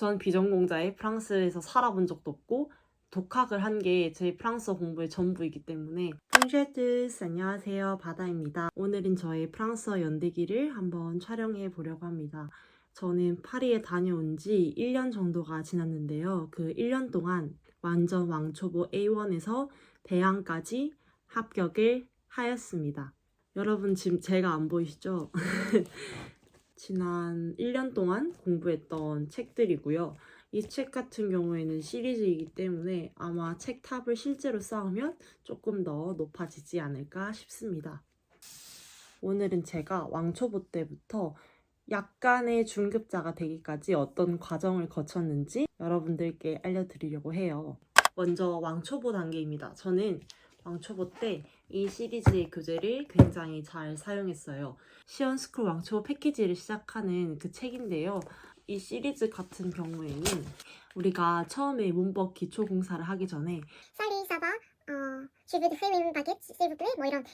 전 비전공자에 프랑스에서 살아본 적도 없고 독학을 한 게 제 프랑스어 공부의 전부이기 때문에 퐁쉐트스 안녕하세요 바다입니다. 오늘은 저의 프랑스어 연대기를 한번 촬영해 보려고 합니다. 저는 파리에 다녀온 지 1년 정도가 지났는데요. 그 1년 동안 완전 왕초보 A1에서 대항까지 합격을 하였습니다. 여러분 지금 제가 안 보이시죠? 지난 1년 동안 공부했던 책들이고요. 이 책 같은 경우에는 시리즈이기 때문에 아마 책 탑을 실제로 쌓으면 조금 더 높아지지 않을까 싶습니다. 오늘은 제가 왕초보 때부터 약간의 중급자가 되기까지 어떤 과정을 거쳤는지 여러분들께 알려드리려고 해요. 먼저 왕초보 단계입니다. 저는 왕초보 때 이 시리즈의 교재를 굉장히 잘 사용했어요. 시언스쿨 왕초보 패키지를 시작하는 그 책인데요. 이 시리즈 같은 경우에는 우리가 처음에 문법 기초 공사를 하기 전에 faire une baguette, s'il vous plaît. 뭐 이런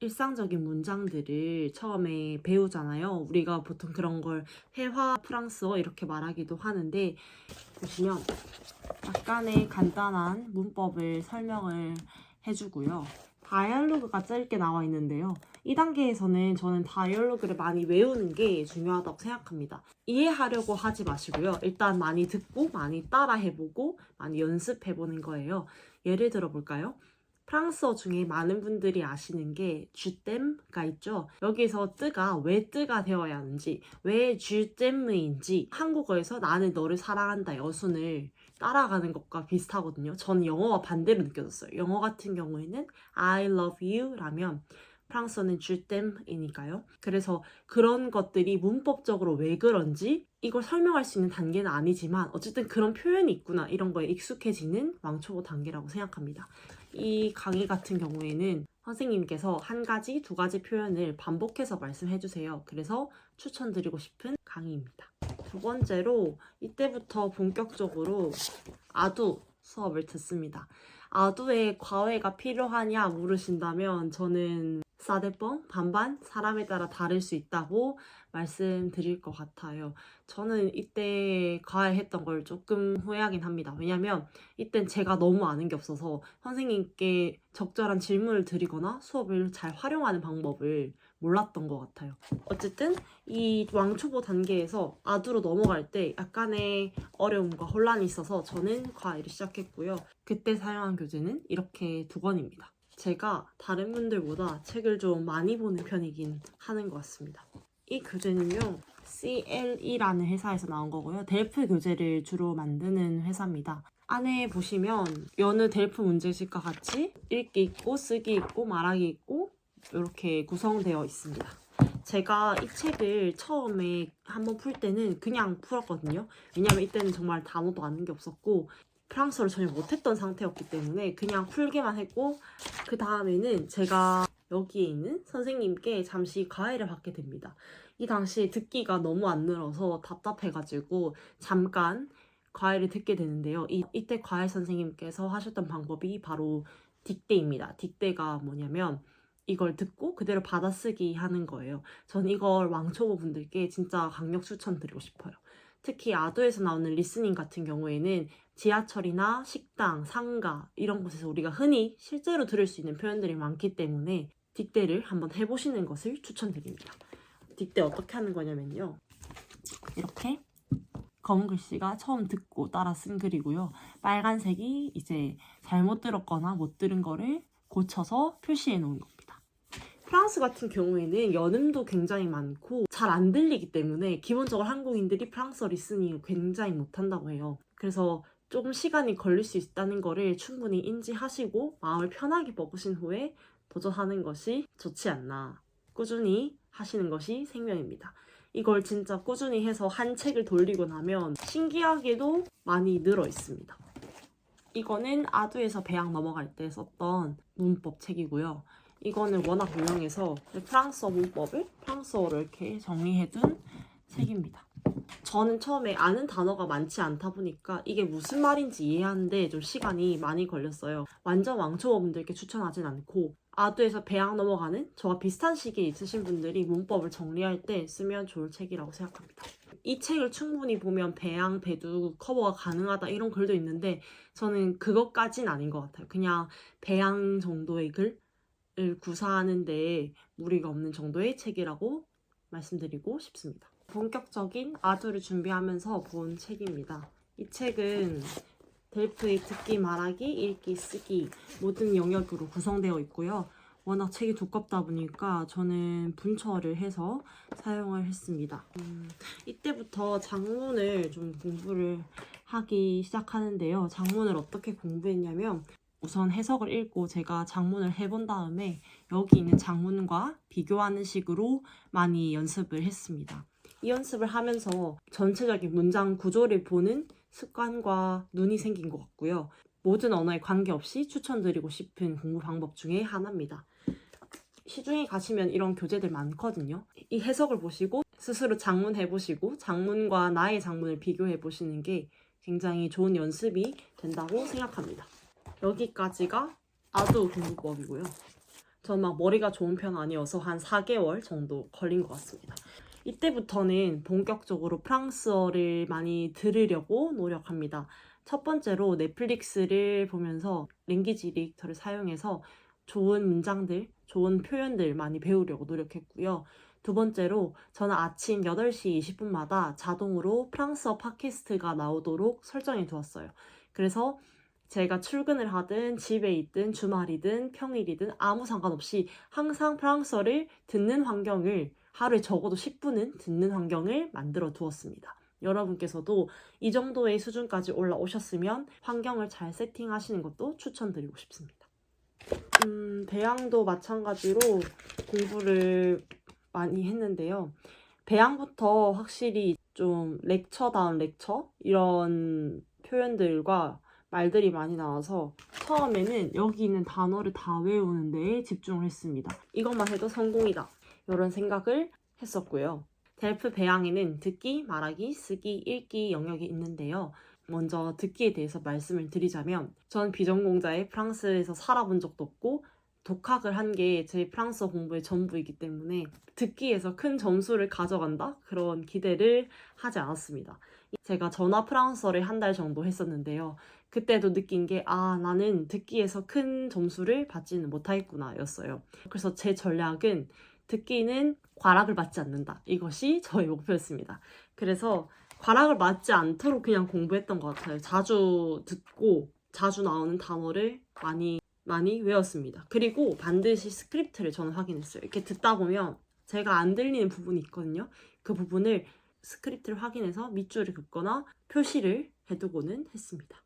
일상적인 문장들을 처음에 배우잖아요. 우리가 보통 그런 걸 회화 프랑스어 이렇게 말하기도 하는데 보시면 약간의 간단한 문법을 설명을 해주고요. 다이얼로그가 짧게 나와 있는데요. 이 단계에서는 저는 다이얼로그를 많이 외우는 게 중요하다고 생각합니다. 이해하려고 하지 마시고요. 일단 많이 듣고 많이 따라해보고 많이 연습해보는 거예요. 예를 들어 볼까요? 프랑스어 중에 많은 분들이 아시는 게 주댐가 있죠. 여기서 뜨가 왜 뜨가 되어야 하는지, 왜 주댐의인지 한국어에서 나는 너를 사랑한다 여순을 따라가는 것과 비슷하거든요. 저는 영어와 반대로 느껴졌어요. 영어 같은 경우에는 I love you라면 프랑스어는 주댐이니까요. 그래서 그런 것들이 문법적으로 왜 그런지 이걸 설명할 수 있는 단계는 아니지만 어쨌든 그런 표현이 있구나 이런 거에 익숙해지는 왕초보 단계라고 생각합니다. 이 강의 같은 경우에는 선생님께서 한 가지, 두 가지 표현을 반복해서 말씀해 주세요. 그래서 추천드리고 싶은 강의입니다. 두 번째로 이때부터 본격적으로 아두 수업을 듣습니다. 아두에 과외가 필요하냐 물으신다면 저는 사대뻥 반반 사람에 따라 다를 수 있다고 말씀드릴 것 같아요. 저는 이때 과외했던 걸 조금 후회하긴 합니다. 왜냐면 이땐 제가 너무 아는 게 없어서 선생님께 적절한 질문을 드리거나 수업을 잘 활용하는 방법을 몰랐던 것 같아요. 어쨌든 이 왕초보 단계에서 아두로 넘어갈 때 약간의 어려움과 혼란이 있어서 저는 과외를 시작했고요. 그때 사용한 교재는 이렇게 두 권입니다. 제가 다른 분들보다 책을 좀 많이 보는 편이긴 하는 것 같습니다. 이 교재는요, CLE라는 회사에서 나온 거고요. 델프 교재를 주로 만드는 회사입니다. 안에 보시면 여느 델프 문제집과 같이 읽기 있고 쓰기 있고 말하기 있고 이렇게 구성되어 있습니다. 제가 이 책을 처음에 한번 풀 때는 그냥 풀었거든요. 왜냐면 이때는 정말 단어도 아는 게 없었고 프랑스어를 전혀 못했던 상태였기 때문에 그냥 풀기만 했고 그 다음에는 제가 여기에 있는 선생님께 잠시 과외를 받게 됩니다. 이 당시에 듣기가 너무 안 늘어서 답답해가지고 잠깐 과외를 듣게 되는데요. 이, 이때 과외 선생님께서 하셨던 방법이 바로 딕대입니다. 딕대가 뭐냐면 이걸 듣고 그대로 받아쓰기 하는 거예요. 전 이걸 왕초보 분들께 진짜 강력 추천드리고 싶어요. 특히 아도에서 나오는 리스닝 같은 경우에는 지하철이나 식당, 상가 이런 곳에서 우리가 흔히 실제로 들을 수 있는 표현들이 많기 때문에 딕대를 한번 해보시는 것을 추천드립니다. 딕대 어떻게 하는 거냐면요. 이렇게 검은 글씨가 처음 듣고 따라 쓴 글이고요. 빨간색이 이제 잘못 들었거나 못 들은 거를 고쳐서 표시해 놓은 겁니다. 프랑스 같은 경우에는 연음도 굉장히 많고 잘 안 들리기 때문에 기본적으로 한국인들이 프랑스어 리스닝을 굉장히 못한다고 해요. 그래서 조금 시간이 걸릴 수 있다는 거를 충분히 인지하시고 마음을 편하게 먹으신 후에 도전하는 것이 좋지 않나. 꾸준히 하시는 것이 생명입니다. 이걸 진짜 꾸준히 해서 한 책을 돌리고 나면 신기하게도 많이 늘어 있습니다. 이거는 아두에서 배양 넘어갈 때 썼던 문법 책이고요. 이거는 워낙 유명해서 프랑스어 문법을 프랑스어로 이렇게 정리해둔 책입니다. 저는 처음에 아는 단어가 많지 않다 보니까 이게 무슨 말인지 이해하는데 좀 시간이 많이 걸렸어요. 완전 왕초보분들께 추천하진 않고 아두에서 배양 넘어가는 저와 비슷한 시기에 있으신 분들이 문법을 정리할 때 쓰면 좋을 책이라고 생각합니다. 이 책을 충분히 보면 배양, 배두, 커버가 가능하다 이런 글도 있는데 저는 그것까진 아닌 것 같아요. 그냥 배양 정도의 글을 구사하는데 무리가 없는 정도의 책이라고 말씀드리고 싶습니다. 본격적인 아두를 준비하면서 본 책입니다. 이 책은 델프의 듣기, 말하기, 읽기, 쓰기 모든 영역으로 구성되어 있고요. 워낙 책이 두껍다 보니까 저는 분처를 해서 사용을 했습니다. 음, 이때부터 장문을 좀 공부를 하기 시작하는데요. 장문을 어떻게 공부했냐면 우선 해석을 읽고 제가 장문을 해본 다음에 여기 있는 장문과 비교하는 식으로 많이 연습을 했습니다. 이 연습을 하면서 전체적인 문장 구조를 보는 습관과 눈이 생긴 것 같고요. 모든 언어에 관계없이 추천드리고 싶은 공부 방법 중에 하나입니다. 시중에 가시면 이런 교재들 많거든요. 이 해석을 보시고 스스로 장문 해보시고 장문과 나의 장문을 비교해 보시는 게 굉장히 좋은 연습이 된다고 생각합니다. 여기까지가 아두 공부법이고요. 전 막 머리가 좋은 편 아니어서 한 4개월 정도 걸린 것 같습니다. 이때부터는 본격적으로 프랑스어를 많이 들으려고 노력합니다. 첫 번째로 넷플릭스를 보면서 랭귀지 리액터를 사용해서 좋은 문장들, 좋은 표현들 많이 배우려고 노력했고요. 두 번째로 저는 아침 8시 20분마다 자동으로 프랑스어 팟캐스트가 나오도록 설정해 두었어요. 그래서 제가 출근을 하든 집에 있든 주말이든 평일이든 아무 상관없이 항상 프랑스어를 듣는 환경을 하루에 적어도 10분은 듣는 환경을 만들어 두었습니다. 여러분께서도 이 정도의 수준까지 올라오셨으면 환경을 잘 세팅하시는 것도 추천드리고 싶습니다. 음, 배양도 마찬가지로 공부를 많이 했는데요. 배양부터 확실히 좀 렉처다운 렉처 이런 표현들과 말들이 많이 나와서 처음에는 여기 있는 단어를 다 외우는 데에 집중을 했습니다. 이것만 해도 성공이다. 이런 생각을 했었고요. 델프 배양에는 듣기, 말하기, 쓰기, 읽기 영역이 있는데요. 먼저 듣기에 대해서 말씀을 드리자면 전 비전공자의 프랑스에서 살아본 적도 없고 독학을 한 게 제 프랑스어 공부의 전부이기 때문에 듣기에서 큰 점수를 가져간다? 그런 기대를 하지 않았습니다. 제가 전화 프랑스어를 한 달 정도 했었는데요. 그때도 느낀 게, 아, 나는 듣기에서 큰 점수를 받지는 못하겠구나, 였어요. 그래서 제 전략은 듣기는 과락을 맞지 않는다. 이것이 저의 목표였습니다. 그래서 과락을 맞지 않도록 그냥 공부했던 것 같아요. 자주 듣고 자주 나오는 단어를 많이 많이 외웠습니다. 그리고 반드시 스크립트를 저는 확인했어요. 이렇게 듣다 보면 제가 안 들리는 부분이 있거든요. 그 부분을 스크립트를 확인해서 밑줄을 긋거나 표시를 해두고는 했습니다.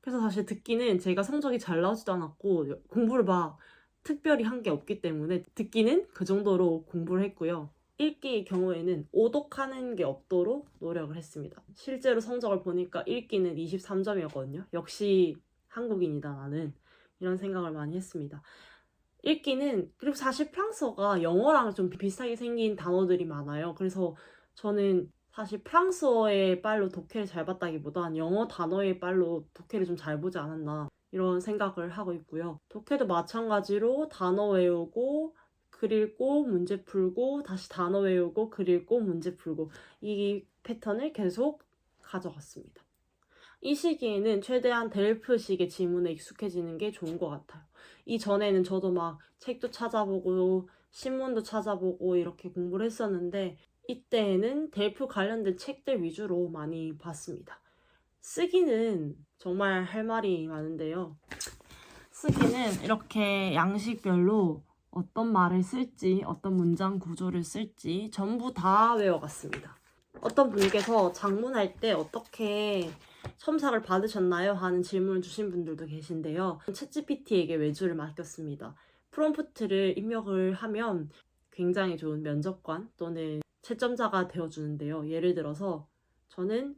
그래서 사실 듣기는 제가 성적이 잘 나오지도 않았고 공부를 막 특별히 한 게 없기 때문에 듣기는 그 정도로 공부를 했고요. 읽기의 경우에는 오독하는 게 없도록 노력을 했습니다. 실제로 성적을 보니까 읽기는 23점이었거든요. 역시 한국인이다 나는 이런 생각을 많이 했습니다. 읽기는 그리고 사실 프랑스어가 영어랑 좀 비슷하게 생긴 단어들이 많아요. 그래서 저는 사실 프랑스어의 빨로 독해를 잘 봤다기보단 영어 단어의 빨로 독해를 좀 잘 보지 않았나 이런 생각을 하고 있고요. 독해도 마찬가지로 단어 외우고 글 읽고 문제 풀고 다시 단어 외우고 글 읽고 문제 풀고 이 패턴을 계속 가져갔습니다. 이 시기에는 최대한 델프식의 지문에 익숙해지는 게 좋은 것 같아요. 이전에는 저도 막 책도 찾아보고 신문도 찾아보고 이렇게 공부를 했었는데 이때에는 델프 관련된 책들 위주로 많이 봤습니다. 쓰기는 정말 할 말이 많은데요. 쓰기는 이렇게 양식별로 어떤 말을 쓸지, 어떤 문장 구조를 쓸지 전부 다 외워갔습니다. 어떤 분께서 장문할 때 어떻게 첨삭을 받으셨나요? 하는 질문을 주신 분들도 계신데요. 챗GPT에게 외주를 맡겼습니다. 프롬프트를 입력을 하면 굉장히 좋은 면접관 또는 채점자가 되어주는데요. 예를 들어서 저는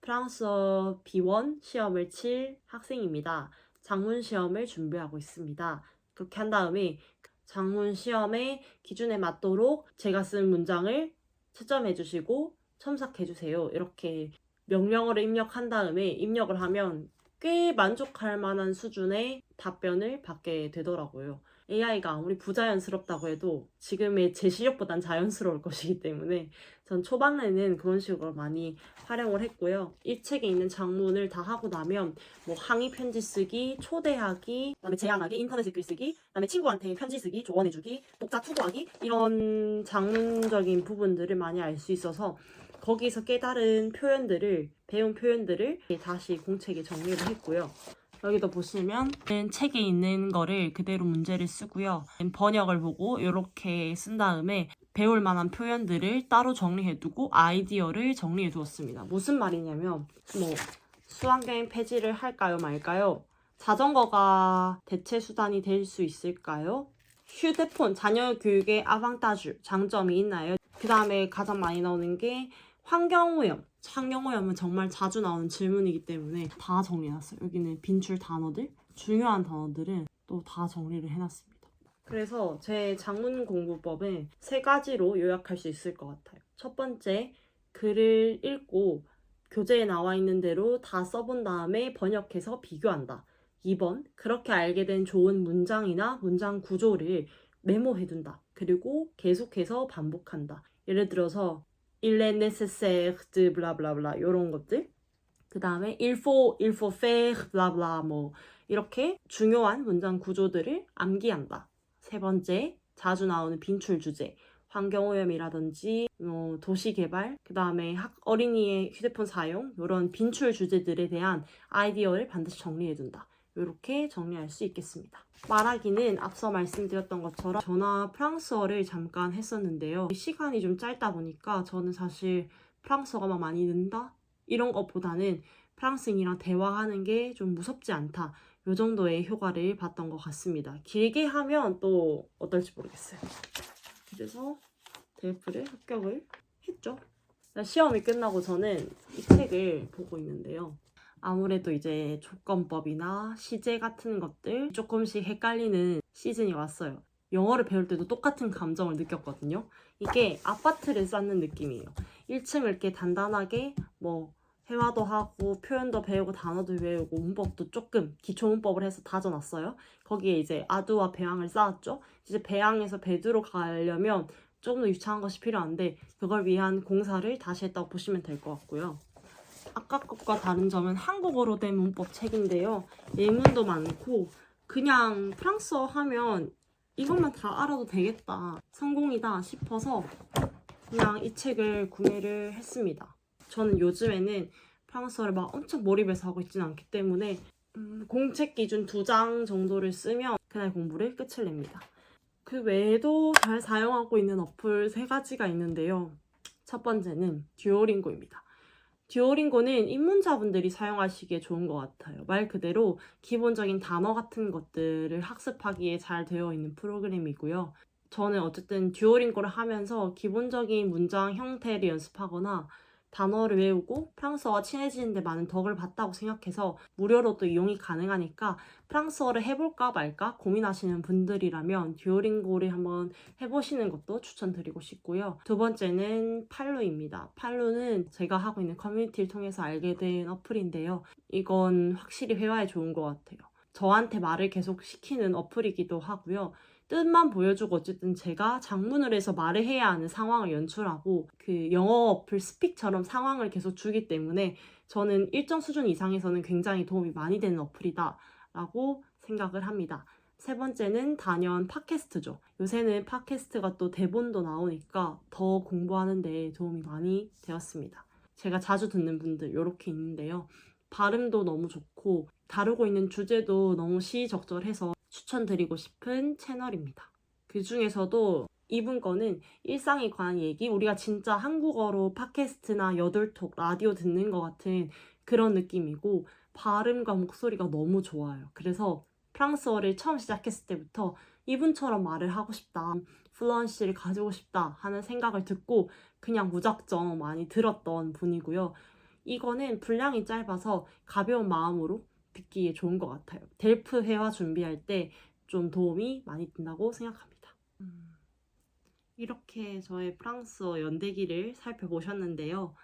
프랑스어 B1 시험을 칠 학생입니다. 장문 시험을 준비하고 있습니다. 그렇게 한 다음에 장문 시험의 기준에 맞도록 제가 쓴 문장을 채점해 주시고 첨삭해 주세요. 이렇게 명령어를 입력한 다음에 입력을 하면 꽤 만족할 만한 수준의 답변을 받게 되더라고요. AI가 아무리 부자연스럽다고 해도 지금의 제 실력보단 자연스러울 것이기 때문에 전 초반에는 그런 식으로 많이 활용을 했고요. 이 책에 있는 장문을 다 하고 나면 뭐 항의 편지 쓰기, 초대하기, 그다음에 제안하기, 인터넷 글 쓰기, 그다음에 친구한테 편지 쓰기, 조언해주기, 독자 투고하기 이런 장문적인 부분들을 많이 알 수 있어서 거기서 깨달은 표현들을 배운 표현들을 다시 공책에 정리를 했고요. 여기도 보시면 책에 있는 거를 그대로 문제를 쓰고요. 번역을 보고 이렇게 쓴 다음에 배울 만한 표현들을 따로 정리해두고 아이디어를 정리해 두었습니다. 무슨 말이냐면 뭐 수학여행 폐지를 할까요 말까요? 자전거가 대체 수단이 될 수 있을까요? 휴대폰 자녀 교육의 아방따주 장점이 있나요? 그 다음에 가장 많이 나오는 게 환경오염. 환경오염은 정말 자주 나오는 질문이기 때문에 다 정리해놨어요. 여기는 빈출 단어들, 중요한 단어들은 또 다 정리를 해놨습니다. 그래서 제 장문 공부법은 세 가지로 요약할 수 있을 것 같아요. 첫 번째, 글을 읽고 교재에 나와 있는 대로 다 써본 다음에 번역해서 비교한다. 2번, 그렇게 알게 된 좋은 문장이나 문장 구조를 메모해둔다. 그리고 계속해서 반복한다. 예를 들어서 il est nécessaire de 블라블라블라 이런 것들. 그 다음에 il faut, il faut faire 블라블라 뭐 이렇게 중요한 문장 구조들을 암기한다. 세 번째, 자주 나오는 빈출 주제. 환경오염이라든지 어, 도시개발, 그 다음에 어린이의 휴대폰 사용 이런 빈출 주제들에 대한 아이디어를 반드시 정리해둔다. 이렇게 정리할 수 있겠습니다. 말하기는 앞서 말씀드렸던 것처럼 전화 프랑스어를 잠깐 했었는데요. 시간이 좀 짧다 보니까 저는 사실 프랑스어가 막 많이 는다? 이런 것보다는 프랑스인이랑 대화하는 게 좀 무섭지 않다. 요 정도의 효과를 봤던 것 같습니다. 길게 하면 또 어떨지 모르겠어요. 그래서 델프를 합격을 했죠. 시험이 끝나고 저는 이 책을 보고 있는데요. 아무래도 이제 조건법이나 시제 같은 것들 조금씩 헷갈리는 시즌이 왔어요. 영어를 배울 때도 똑같은 감정을 느꼈거든요. 이게 아파트를 쌓는 느낌이에요. 1층을 이렇게 단단하게 뭐 회화도 하고 표현도 배우고 단어도 외우고 문법도 조금 기초 문법을 해서 다져놨어요. 거기에 이제 아두와 배양을 쌓았죠. 이제 배양에서 배두로 가려면 조금 더 유창한 것이 필요한데 그걸 위한 공사를 다시 했다고 보시면 될 것 같고요. 아까 것과 다른 점은 한국어로 된 문법 책인데요. 예문도 많고 그냥 프랑스어 하면 이것만 다 알아도 되겠다. 성공이다 싶어서 그냥 이 책을 구매를 했습니다. 저는 요즘에는 프랑스어를 막 엄청 몰입해서 하고 있지는 않기 때문에 음, 공책 기준 두 장 정도를 쓰면 그날 공부를 끝을 냅니다. 그 외에도 잘 사용하고 있는 어플 세 가지가 있는데요. 첫 번째는 듀오링고입니다. 듀오링고는 입문자분들이 사용하시기에 좋은 것 같아요. 말 그대로 기본적인 단어 같은 것들을 학습하기에 잘 되어 있는 프로그램이고요. 저는 어쨌든 듀오링고를 하면서 기본적인 문장 형태를 연습하거나 단어를 외우고 프랑스어와 친해지는데 많은 덕을 봤다고 생각해서 무료로도 이용이 가능하니까 프랑스어를 해볼까 말까 고민하시는 분들이라면 듀오링고를 한번 해보시는 것도 추천드리고 싶고요. 두 번째는 팔루입니다. 팔루는 제가 하고 있는 커뮤니티를 통해서 알게 된 어플인데요. 이건 확실히 회화에 좋은 것 같아요. 저한테 말을 계속 시키는 어플이기도 하고요. 뜻만 보여주고 어쨌든 제가 장문을 해서 말을 해야 하는 상황을 연출하고 그 영어 어플 스픽처럼 상황을 계속 주기 때문에 저는 일정 수준 이상에서는 굉장히 도움이 많이 되는 어플이다 라고 생각을 합니다. 세 번째는 단연 팟캐스트죠. 요새는 팟캐스트가 또 대본도 나오니까 더 공부하는 데 도움이 많이 되었습니다. 제가 자주 듣는 분들 이렇게 있는데요. 발음도 너무 좋고 다루고 있는 주제도 너무 시적절해서 추천드리고 싶은 채널입니다. 그 중에서도 이분 거는 일상에 관한 얘기, 우리가 진짜 한국어로 팟캐스트나 여덟톡, 라디오 듣는 것 같은 그런 느낌이고 발음과 목소리가 너무 좋아요. 그래서 프랑스어를 처음 시작했을 때부터 이분처럼 말을 하고 싶다, 플루언시를 가지고 싶다 하는 생각을 듣고 그냥 무작정 많이 들었던 분이고요. 이거는 분량이 짧아서 가벼운 마음으로 듣기에 좋은 것 같아요. 델프 회화 준비할 때 좀 도움이 많이 된다고 생각합니다. 음. 이렇게 저의 프랑스어 연대기를 살펴보셨는데요.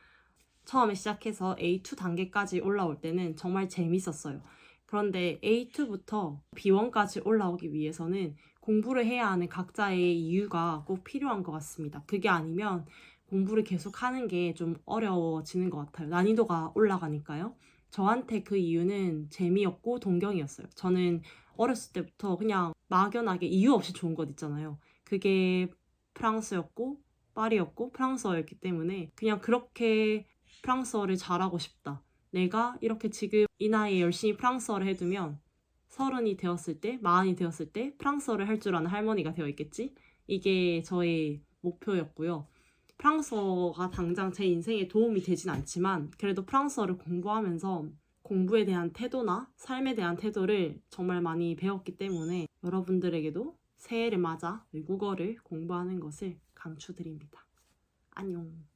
처음에 시작해서 A2 단계까지 올라올 때는 정말 재밌었어요. 그런데 A2부터 B1까지 올라오기 위해서는 공부를 해야 하는 각자의 이유가 꼭 필요한 것 같습니다. 그게 아니면 공부를 계속 하는 게 좀 어려워지는 것 같아요. 난이도가 올라가니까요. 저한테 그 이유는 재미였고 동경이었어요. 저는 어렸을 때부터 그냥 막연하게 이유 없이 좋은 것 있잖아요. 그게 프랑스였고 파리였고 프랑스어였기 때문에 그냥 그렇게 프랑스어를 잘하고 싶다. 내가 이렇게 지금 이 나이에 열심히 프랑스어를 해두면 서른이 되었을 때, 마흔이 되었을 때 프랑스어를 할 줄 아는 할머니가 되어 있겠지? 이게 저의 목표였고요. 프랑스어가 당장 제 인생에 도움이 되진 않지만 그래도 프랑스어를 공부하면서 공부에 대한 태도나 삶에 대한 태도를 정말 많이 배웠기 때문에 여러분들에게도 새해를 맞아 외국어를 공부하는 것을 강추드립니다. 안녕.